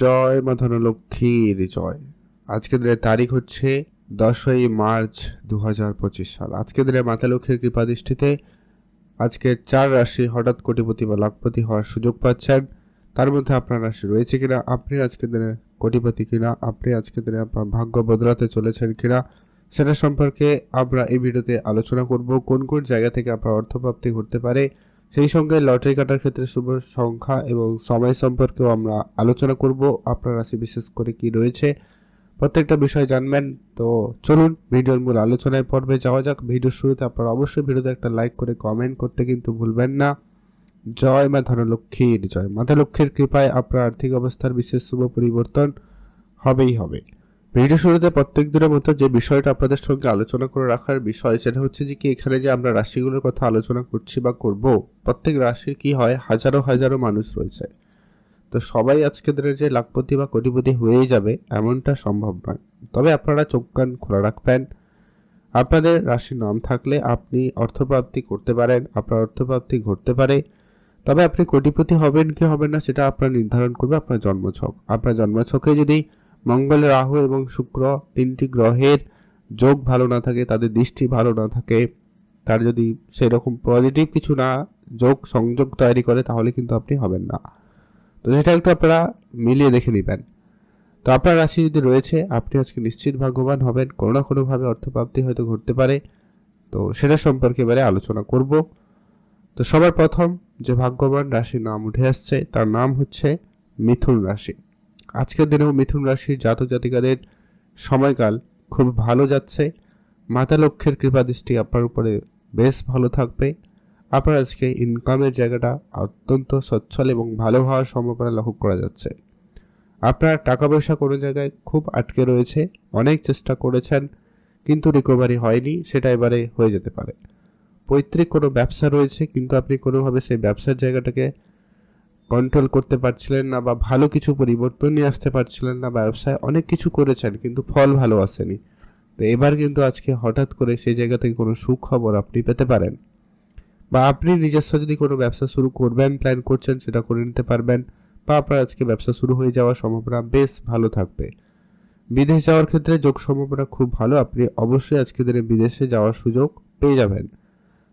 জয় মা ধনলক্ষ্মীর জয়। আজকে দিনের তারিখ হচ্ছে দশই মার্চ দু হাজার পঁচিশ সাল। আজকে দিনে মাতা লক্ষ্মীর কৃপা দৃষ্টিতে আজকে চার রাশি হঠাৎ কোটিপতি বা লাখপতি হওয়ার সুযোগ পাচ্ছেন। তার মধ্যে আপনার রাশি রয়েছে কিনা, আপনি আজকে দিনে কোটিপতি কিনা, আপনি আজকে দিনে আপনার ভাগ্য বদলাতে চলেছেন কিনা, সেটা সম্পর্কে আমরা এই ভিডিওতে আলোচনা করব। কোন কোন জায়গা থেকে আপনার অর্থপ্রাপ্তি ঘটতে পারে সেই সঙ্গে লটারি কাটার ক্ষেত্রে শুভ সংখ্যা এবং সময় সম্পর্কেও আমরা আলোচনা করব। আপনার রাশি বিশেষ করে কি রয়েছে? প্রত্যেকটা বিষয় জানবেন। তো চলুন, ভিডিওর মূল আলোচনায় পর্বে যাওয়া যাক। ভিডিওর শুরুতে আপনারা অবশ্যই ভিডিওতে একটা লাইক করে কমেন্ট করতে কিন্তু ভুলবেন না। জয় মা ধনলক্ষ্মীর, জয় মাতা লক্ষ্মীর কৃপায় আপনার আর্থিক অবস্থার বিশেষ শুভ পরিবর্তন হবেই হবে। ভিডিও শুরুতে প্রত্যেক দিনের মতো যে বিষয়টা আপনাদের সঙ্গে আলোচনা করে রাখার বিষয়, সেটা হচ্ছে যে কি এখানে যে আমরা রাশিগুলোর কথা আলোচনা করছি বা করব, প্রত্যেক রাশির কি হয়? হাজারো হাজারো মানুষ রয়েছে। তো সবাই আজকে দিনে যে লাখপতি বা কোটিপতি হয়েই যাবে, এমনটা সম্ভব নয়। তবে আপনারা চোখ কান খোলা রাখবেন। আপনাদের রাশির নাম থাকলে আপনি অর্থপ্রাপ্তি করতে পারেন, আপনার অর্থপ্রাপ্তি ঘটতে পারে। তবে আপনি কোটিপতি হবেন কি হবেন না, সেটা আপনার নির্ধারণ করবে আপনার জন্মছক। আপনার জন্মছকে যদি মঙ্গল রাহু এবং শুক্র তিনটি গ্রহের যোগ ভালো না থাকে, তাদের দৃষ্টি ভালো না থাকে, তার যদি সেই রকম পজিটিভ কিছু না যোগ সংযোগ তৈরি করে, তাহলে কিন্তু আপনি হবেন না। তো সেটা একটু আপনারা মিলিয়ে দেখে নেবেন। তো আপনার রাশি যদি রয়েছে, আপনি আজকে নিশ্চিত ভাগ্যবান হবেন, কোনো না কোনোভাবে অর্থপ্রাপ্তি হয়তো ঘটতে পারে। তো সেটা সম্পর্কে এবারে আলোচনা করব। তো সবার প্রথম যে ভাগ্যবান রাশির নাম উঠে আসছে, তার নাম হচ্ছে মিথুন রাশি। আজকের দিনেও মিথুন রাশির জাতক জাতিকাদের সময়কাল খুব ভালো যাচ্ছে। মাতা লক্ষ্যের কৃপা দৃষ্টি আপনার উপরে বেশ ভালো থাকবে। আপনার আজকে ইনকামের জায়গাটা অত্যন্ত সচ্ছল এবং ভালো হওয়ার সম্ভাবনা লক্ষ্য করা যাচ্ছে। আপনার টাকা পয়সা কোনো জায়গায় খুব আটকে রয়েছে, অনেক চেষ্টা করেছেন, কিন্তু রিকভারি হয়নি, সেটা এবারে হয়ে যেতে পারে। পৈতৃক কোনো ব্যবসা রয়েছে, কিন্তু আপনি কোনোভাবে সেই ব্যবসার জায়গাটাকে কন্ট্রোল করতে পারছিলেন না বা ভালো কিছু পরিবর্তন নিয়ে আসতে পারছিলেন না ব্যবসায় অনেক কিছু করেছেন কিন্তু ফল ভালো আসেনি। তো এবার কিন্তু আজকে হঠাৎ করে সেই জায়গা থেকে কোনো সুখবর আপনি পেতে পারেন। বা আপনি নিজস্ব যদি কোনো ব্যবসা শুরু করবেন প্ল্যান করছেন, সেটা করে নিতে পারবেন বা আপনার আজকে ব্যবসা শুরু হয়ে যাওয়ার সম্ভাবনা বেশ ভালো থাকবে। বিদেশ যাওয়ার ক্ষেত্রে যোগ সম্ভাবনা খুব ভালো, আপনি অবশ্যই আজকে দিনে বিদেশে যাওয়ার সুযোগ পেয়ে যাবেন।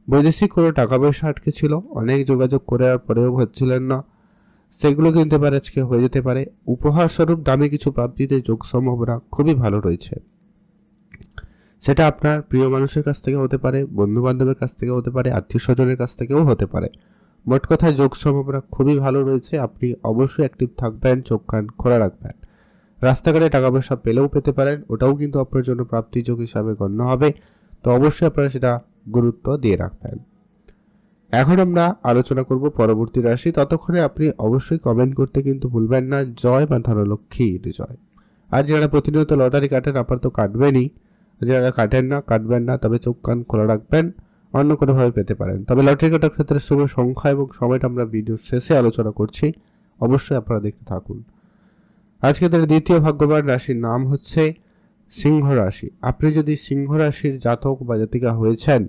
বৈদেশিক কোনো টাকা পয়সা আটকে ছিল, অনেক যোগাযোগ করার পরেও হচ্ছিলেন না। সেগুলো কিনতে পারে আজকে হয়ে যেতে পারে। উপহার স্বরূপ দামি কিছু প্রাপ্তিতে যোগ সম্ভাবনা খুবই ভালো রয়েছে। সেটা আপনার প্রিয় মানুষের কাছ থেকে হতে পারে বন্ধু বান্ধবের কাছ থেকে হতে পারে আত্মীয় স্বজনের কাছ থেকেও হতে পারে। মোট কথায় যোগ সম্ভাবনা খুবই ভালো রয়েছে। আপনি অবশ্যই অ্যাক্টিভ থাকবেন, চোখ কান খোলা রাখবেন। রাস্তাঘাটে টাকা পয়সা পেলেও পেতে পারেন, ওটাও কিন্তু আপনার জন্য প্রাপ্তি যোগ হিসাবে গণ্য হবে। তো অবশ্যই আপনারা সেটা গুরুত্ব দিয়ে রাখবেন। এখন আমরা আলোচনা করব পরবর্তী রাশি। ততক্ষণে আপনি অবশ্যই কমেন্ট করতে কিন্তু ভুলবেন না। জয় বা ধনলক্ষ্মীর জয় আর যারা প্রতিনিয়ত লটারি কাটেন, আপনার তো কাটবেনই। যারা কাটেন না, কাটবেন না, তবে চোখ কান খোলা রাখবেন। অন্য কোনোভাবে পেতে পারেন। তবে লটারি কাটার ক্ষেত্রে শুভ সংখ্যা এবং সময়টা আমরা ভিডিওর শেষে আলোচনা করছি। অবশ্যই আপনারা দেখতে থাকুন। আজকে তার দ্বিতীয় ভাগ্যবান রাশির নাম হচ্ছে সিংহ রাশি। আপনি যদি সিংহ রাশির জাতক বা জাতিকা হয়েছেন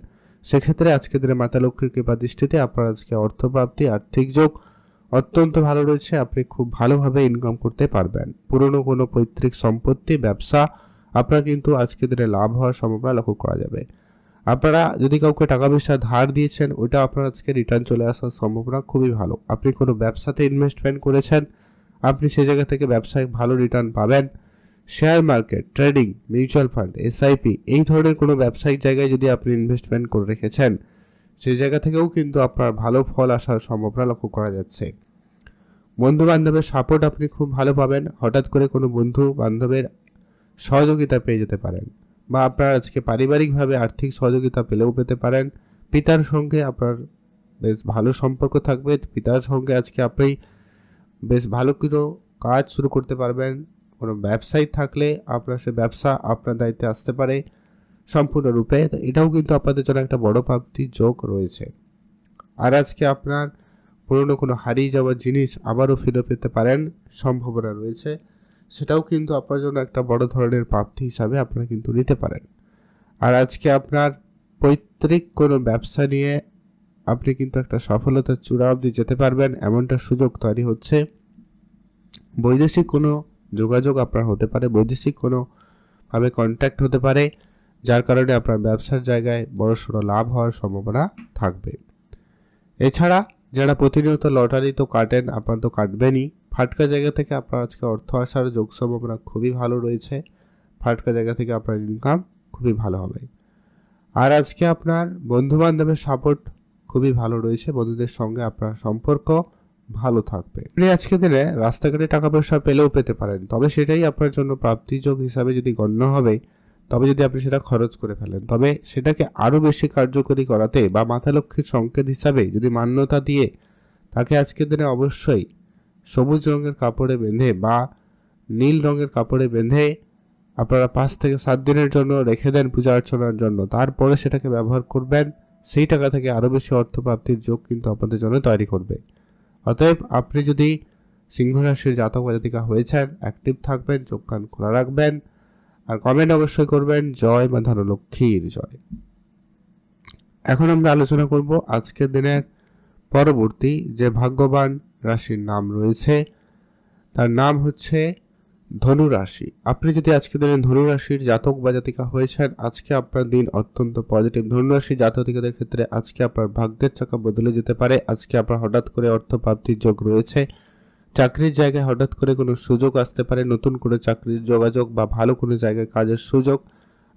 সেক্ষেত্রে আজকে দিনে মাতা লক্ষ্মীর কৃপা দৃষ্টিতে আপনার আজকে অর্থপ্রাপ্তি, আর্থিক যোগ অত্যন্ত ভালো রয়েছে। আপনি খুব ভালোভাবে ইনকাম করতে পারবেন। পুরনো কোনো পৈতৃক সম্পত্তি, ব্যবসা আপনার কিন্তু আজকের দিনে লাভ হওয়ার সম্ভাবনা লক্ষ্য করা যাবে। আপনারা যদি কাউকে টাকা পয়সা ধার দিয়েছেন ওইটা আপনার আজকে রিটার্ন চলে আসার সম্ভাবনা খুবই ভালো। আপনি কোনো ব্যবসাতে ইনভেস্টমেন্ট করেছেন, আপনি সে জায়গা থেকে ব্যবসায় ভালো রিটার্ন পাবেন। Share market trading mutual fund SIP এই ধরনের কোনো ব্যবসায়িক জায়গায় যদি আপনি ইনভেস্টমেন্ট করে রেখেছেন, সেই জায়গা থেকেও কিন্তু আপনার ভালো ফল আসার সম্ভাবনা লক্ষ্য করা যাচ্ছে। বন্ধু বান্ধবের সাপোর্ট আপনি খুব ভালো পাবেন, হঠাৎ করে কোনো বন্ধু বান্ধবের সহযোগিতা পেয়ে যেতে পারেন বা আপনার আজকে পারিবারিকভাবে আর্থিক সহযোগিতা পেলেও পেতে পারেন। পিতার সঙ্গে আপনার বেশ ভালো সম্পর্ক থাকবে, পিতার সঙ্গে আজকে আপনি বেশ ভালো কিছু কাজ শুরু করতে পারবেন। কোনো ব্যবসায়ী থাকলে আপনার সে ব্যবসা আপনার দায়িত্বে আসতে পারে সম্পূর্ণরূপে। এটাও কিন্তু আপনাদের জন্য একটা বড় প্রাপ্তির যোগ রয়েছে। আর আজকে আপনার পুরনো কোনো হারিয়ে যাওয়ার জিনিস আবারও ফিরে পেতে পারেন, সম্ভাবনা রয়েছে। সেটাও কিন্তু আপনার জন্য একটা বড় ধরনের প্রাপ্তি হিসাবে আপনারা কিন্তু নিতে পারেন। আর আজকে আপনার পৈতৃক কোনো ব্যবসা নিয়ে আপনি কিন্তু একটা সফলতার চূড়া অবধি যেতে পারবেন, এমনটা সুযোগ তৈরি হচ্ছে। বৈদেশিক কোনো যোগাযোগ আপনার হতে পারে, বৈদেশিক কোনো ভাবে কন্ট্যাক্ট হতে পারে, যার কারণে আপনার ব্যবসার জায়গায় বড়সড় লাভ হওয়ার সম্ভাবনা থাকবে। এছাড়া যারা প্রতিনিয়ত লটারি তো কাটেন, আপনার তো কাটবেনই। ফাটকা জায়গা থেকে আপনার আজকে অর্থ আসার যোগ সম্ভাবনা খুবই ভালো রয়েছে। ফাটকা জায়গা থেকে আপনার ইনকাম খুবই ভালো হবে। আর আজকে আপনার বন্ধু বান্ধবের সাপোর্ট খুবই ভালো রয়েছে, বন্ধুদের সঙ্গে আপনার সম্পর্ক ভালো থাকবে। আপনি আজকে দিনে রাস্তাঘাটে টাকা পয়সা পেলেও পেতে পারেন। তবে সেটাই আপনার জন্য প্রাপ্তিযোগ হিসাবে যদি গণ্য হবে, তবে যদি আপনি সেটা খরচ করে ফেলেন, তবে সেটাকে আরও বেশি কার্যকরী করাতে বা মাথা লক্ষ্মীর সংকেত হিসাবে যদি মান্যতা দিয়ে তাকে আজকের দিনে অবশ্যই সবুজ রঙের কাপড়ে বেঁধে বা নীল রঙের কাপড়ে বেঁধে আপনারা পাঁচ থেকে সাত দিনের জন্য রেখে দেন পূজা অর্চনার জন্য। তারপরে সেটাকে ব্যবহার করবেন, সেই টাকা থেকে আরও বেশি অর্থ প্রাপ্তির যোগ কিন্তু আপনাদের জন্য তৈরি করবে। অতএব আপনি যদি সিংহ রাশির জাতক বা জাতিকা হয়েছেন অ্যাক্টিভ থাকবেন, চোখ কান খোলা রাখবেন, আর কমেন্ট অবশ্যই করবেন, জয় বা ধনলক্ষ্মীর জয়। এখন আমরা আলোচনা করব আজকের দিনের পরবর্তী যে ভাগ্যবান রাশির নাম রয়েছে, তার নাম হচ্ছে ধনু রাশি আপনি যদি আজকে দিনে ধনু রাশির জাতক বা জাতিকা হয়েছেন, আজকে আপনার দিন অত্যন্ত পজিটিভ ধনু রাশি জাতকিকাদের ক্ষেত্রে আজকে আপনার ভাগ্যের চাকা বদলে যেতে পারে। আজকে আপনার হঠাৎ করে অর্থ প্রাপ্তির যোগ রয়েছে। চাকরির জায়গায় হঠাৎ করে কোনো সুযোগ আসতে পারে, নতুন করে চাকরির যোগাযোগ বা ভালো কোনো জায়গায় কাজের সুযোগ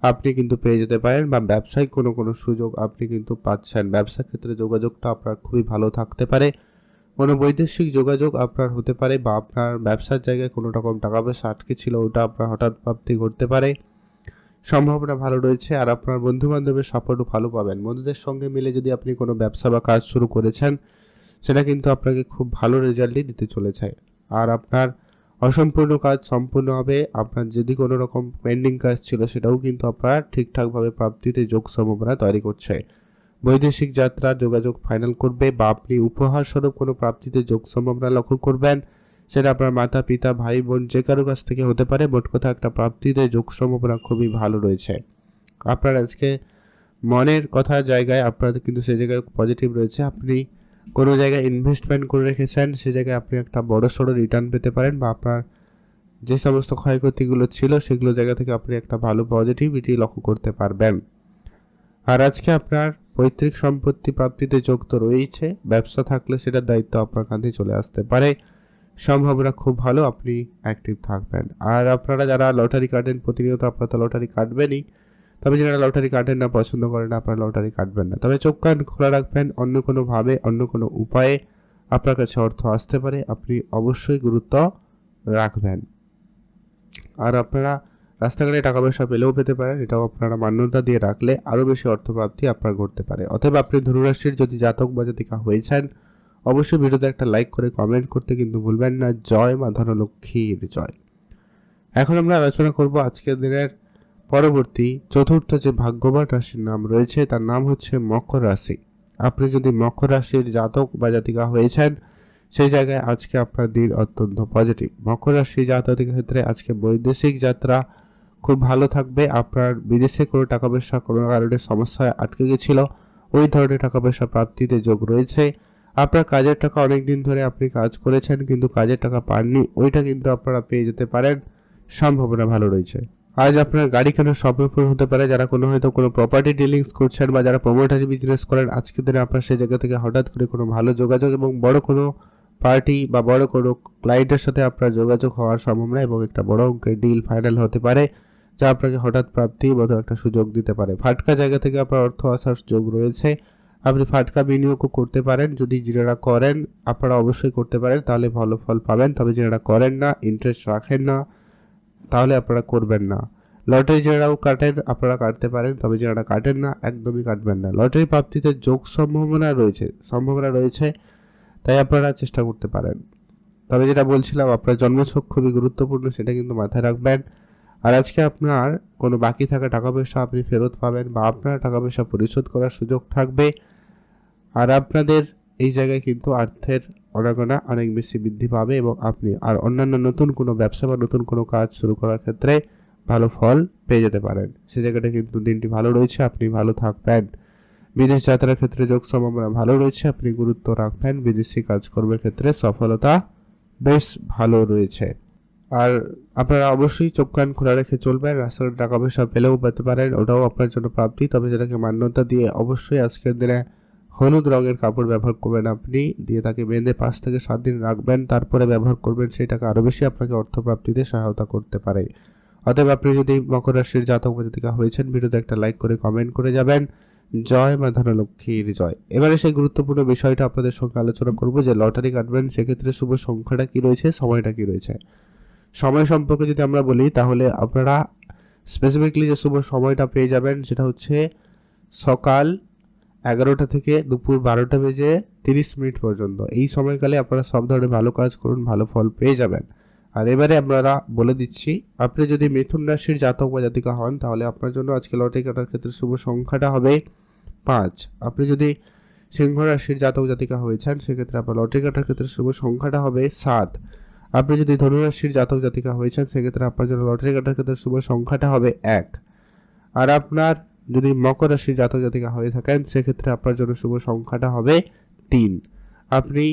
আপনি কিন্তু পেয়ে যেতে পারেন বা ব্যবসায়িক কোনো কোনো সুযোগ আপনি কিন্তু পাচ্ছেন। ব্যবসা ক্ষেত্রে যোগাযোগটা আপনার খুবই ভালো থাকতে পারে। কোনো বৈদেশিক যোগাযোগ আপনার হতে পারে বা আপনার ব্যবসার জায়গায় কোনো রকম টাকা পয়সা আটকে ছিল, ওটা আপনার হঠাৎ প্রাপ্তি ঘটতে পারে। সম্ভাবনা ভালো রয়েছে আর আপনার বন্ধু বান্ধবের সাপোর্টও ভালো পাবেন। বন্ধুদের সঙ্গে মিলে যদি আপনি কোনো ব্যবসা বা কাজ শুরু করেছেন, সেটা কিন্তু আপনাকে খুব ভালো রেজাল্টই দিতে চলেছে। আর আপনার অসম্পূর্ণ কাজ সম্পূর্ণ হবে, আপনার যদি কোনো রকম পেন্ডিং কাজ ছিল, সেটাও কিন্তু আপনার ঠিকঠাকভাবে প্রাপ্তিতে যোগ সম্ভাবনা তৈরি করছে। বৈদেশিক যাত্রা যোগাযোগ ফাইনাল করবে। বা আপনি উপহার স্বরূপ কোনো প্রাপ্তিতে যোগ সম্ভাবনা লক্ষ্য করবেন। সেটা আপনার মাতা, পিতা, ভাই, বোন যে কারও কাছ থেকে হতে পারে। মোট কথা একটা প্রাপ্তিতে যোগ সম্ভাবনা খুবই ভালো রয়েছে। আপনার আজকে মনের কথা জায়গায় আপনাদের কিন্তু সে জায়গায় পজিটিভ রয়েছে। আপনি কোনো জায়গায় ইনভেস্টমেন্ট করে রেখেছেন, সে জায়গায় আপনি একটা বড় সড়ো রিটার্ন পেতে পারেন বা আপনার যে সমস্ত ক্ষয়ক্ষতিগুলো ছিল, সেগুলো জায়গা থেকে আপনি একটা ভালো পজিটিভিটি লক্ষ্য করতে পারবেন। আর আজকে আপনার পৈতৃক সম্পত্তি প্রাপ্তিতে যোগ তো রয়েছে, ব্যবসা থাকলে সেটার দায়িত্ব আপনার কাঁধে চলে আসতে পারে। সম্ভাবনা খুব ভালো, আপনি অ্যাক্টিভ থাকবেন। আর আপনারা যারা লটারি কাটেন, প্রতিনিয়ত আপনারা তো লটারি কাটবেনই। তবে যারা লটারি কাটেন না, পছন্দ করেন না, আপনারা লটারি কাটবেন না। তবে চোখ কান খোলা রাখবেন, অন্য কোনোভাবে অন্য কোনো উপায়ে আপনার কাছে অর্থ আসতে পারে, আপনি অবশ্যই গুরুত্ব রাখবেন। আর আপনারা রাস্তাঘাটে টাকা পয়সা পেলেও পেতে পারেন, এটাও আপনারা মান্যতা দিয়ে রাখলে আরও বেশি অর্থপ্রাপ্তি আপনার ঘটতে পারে। অথবা আপনি ধনুরাশির যদি জাতক বা জাতিকা হয়েছেন, অবশ্যই ভিডিওতে একটা লাইক করে কমেন্ট করতে কিন্তু ভুলবেন না। জয় মা ধনলক্ষ্মীর জয়। এখন আমরা আলোচনা করব আজকের দিনের পরবর্তী চতুর্থ যে ভাগ্যবান রাশির নাম রয়েছে, তার নাম হচ্ছে মকর রাশি। আপনি যদি মকর রাশির জাতক বা জাতিকা হয়েছেন, সেই জায়গায় আজকে আপনার দিন অত্যন্ত পজিটিভ মকর রাশি জাতকের ক্ষেত্রে আজকে বৈদেশিক যাত্রা খুব ভালো থাকবে। আপনার বিদেশে কোনো টাকা পয়সা কোনো কারণে সমস্যায় আটকে গেছিল, ওই ধরনের টাকা পয়সা প্রাপ্তিতে যোগ রয়েছে। আপনার কাজের টাকা অনেক দিন ধরে আপনি কাজ করেছেন কিন্তু কাজের টাকা পাননি, ওইটা কিন্তু আপনারা পেয়ে যেতে পারেন। সম্ভাবনা ভালো রয়েছে। আজ আপনার গাড়ি কেনার স্বপ্ন পূরণ হতে পারে। যারা কোনো হয়তো কোনো প্রপার্টি ডিলিংস করছেন বা যারা প্রমোটারি বিজনেস করেন আজকের দিনে আপনার সেই জায়গা থেকে হঠাৎ করে কোনো ভালো যোগাযোগ এবং বড় কোনো পার্টি বা বড় কোনো ক্লায়েন্টের সাথে আপনার যোগাযোগ হওয়ার সম্ভাবনা এবং একটা বড় অঙ্কের ডিল ফাইনাল হতে পারে। যা আপনাকে হঠাৎ প্রাপ্তি মতো একটা সুযোগ দিতে পারে। ফাটকা জায়গা থেকে আপনার অর্থ আসার সুযোগ রয়েছে। আপনি ফাটকা বিনিয়োগও করতে পারেন। যদি যারা করেন, আপনারা অবশ্যই করতে পারেন। তাহলে ভালো ফল পাবেন। তবে যারা করেন না ইন্টারেস্ট রাখেন না, তাহলে আপনারা করবেন না। লটারি যারাও কাটেন, আপনারা কাটতে পারেন। তবে যারা কাটেন না, একদমই কাটবেন না। লটারি প্রাপ্তিতে যোগ সম্ভাবনা রয়েছে সম্ভাবনা রয়েছে, তাই আপনারা চেষ্টা করতে পারেন। তবে যেটা বলছিলাম, আপনার জন্মছক খুবই গুরুত্বপূর্ণ, সেটা কিন্তু মাথায় রাখবেন। আর আজকে আপনার কোনো বাকি থাকা টাকা পয়সা আপনি ফেরত পাবেন বা আপনার টাকা পয়সা পরিশোধ করার সুযোগ থাকবে। আর আপনাদের এই জায়গায় কিন্তু অর্থের অনাগোনা অনেক বেশি বৃদ্ধি পাবে এবং আপনি আর অন্যান্য নতুন কোনো ব্যবসা বা নতুন কোনো কাজ শুরু করার ক্ষেত্রে ভালো ফল পেয়ে যেতে পারেন। সে জায়গাটা কিন্তু দিনটি ভালো রয়েছে, আপনি ভালো থাকবেন। বিদেশ যাত্রার ক্ষেত্রে যোগ সম্ভাবনা ভালো রয়েছে, আপনি গুরুত্ব রাখবেন। বিদেশি কাজকর্মের ক্ষেত্রে সফলতা বেশ ভালো রয়েছে। আর আপনারা অবশ্যই চোখ কান খোলা রেখে চলবেন। রাস্তাঘাটে টাকা পয়সা পেলেও পেতে পারেন, ওটাও আপনার জন্য প্রাপ্তি। তবে যেটাকে মান্যতা দিয়ে অবশ্যই আজকের দিনে হলুদ রঙের কাপড় ব্যবহার করবেন আপনি। দিয়ে তাকে বেঁধে পাঁচ থেকে সাত দিন রাখবেন, তারপরে ব্যবহার করবেন, সেই টাকা আরও বেশি আপনাকে অর্থপ্রাপ্তিতে সহায়তা করতে পারে। অতএব আপনি যদি মকর রাশির জাতক জাতিকা হয়েছেন, ভিডিওতে একটা লাইক করে কমেন্ট করে যাবেন। জয় মা ধনলক্ষ্মীর জয়। এবারে সেই গুরুত্বপূর্ণ বিষয়টা আপনাদের সঙ্গে আলোচনা করব যে লটারি কাটবেন, সেক্ষেত্রে শুভ সংখ্যাটা কি রয়েছে, সময়টা কি রয়েছে? সময় সম্পর্কে যদি আমরা বলি, তাহলে আপনারা স্পেসিফিকলি যে শুভ সময়টা পেয়ে যাবেন সেটা হচ্ছে সকাল এগারোটা থেকে দুপুর বারোটা বেজে তিরিশ মিনিট পর্যন্ত। এই সময়কালে আপনারা সব ধরনের ভালো কাজ করুন, ভালো ফল পেয়ে যাবেন। আর এবারে আপনারা বলে দিচ্ছি, আপনি যদি মিথুন রাশির জাতক বা জাতিকা হন, তাহলে আপনার জন্য আজকে লটারি কাটার ক্ষেত্রে শুভ সংখ্যাটা হবে পাঁচ। আপনি যদি সিংহ রাশির জাতক জাতিকা হয়েছেন, সেক্ষেত্রে আপনার লটারি কাটার ক্ষেত্রে শুভ সংখ্যাটা হবে সাত। আপনি যদি ধনুরাশির জাতক জাতিকা হয়েছেন সেক্ষেত্রে আপনার জন্য লটারি কাটার ক্ষেত্রে শুভ সংখ্যাটা হবে এক। আর আপনার যদি মকর রাশির জাতক জাতিকা হয়ে থাকেন, সেক্ষেত্রে আপনার জন্য শুভ সংখ্যাটা হবে তিন। আপনি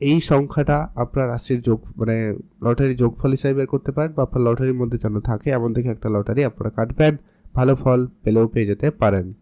এই সংখ্যাটা আপনার রাশির যোগ মানে লটারি যোগফল হিসাবে বের করতে পারেন বা আপনার লটারির মধ্যে যেন থাকে, এমন দেখে একটা লটারি আপনারা কাটবেন, ভালো ফল পেলেও পেয়ে যেতে পারেন।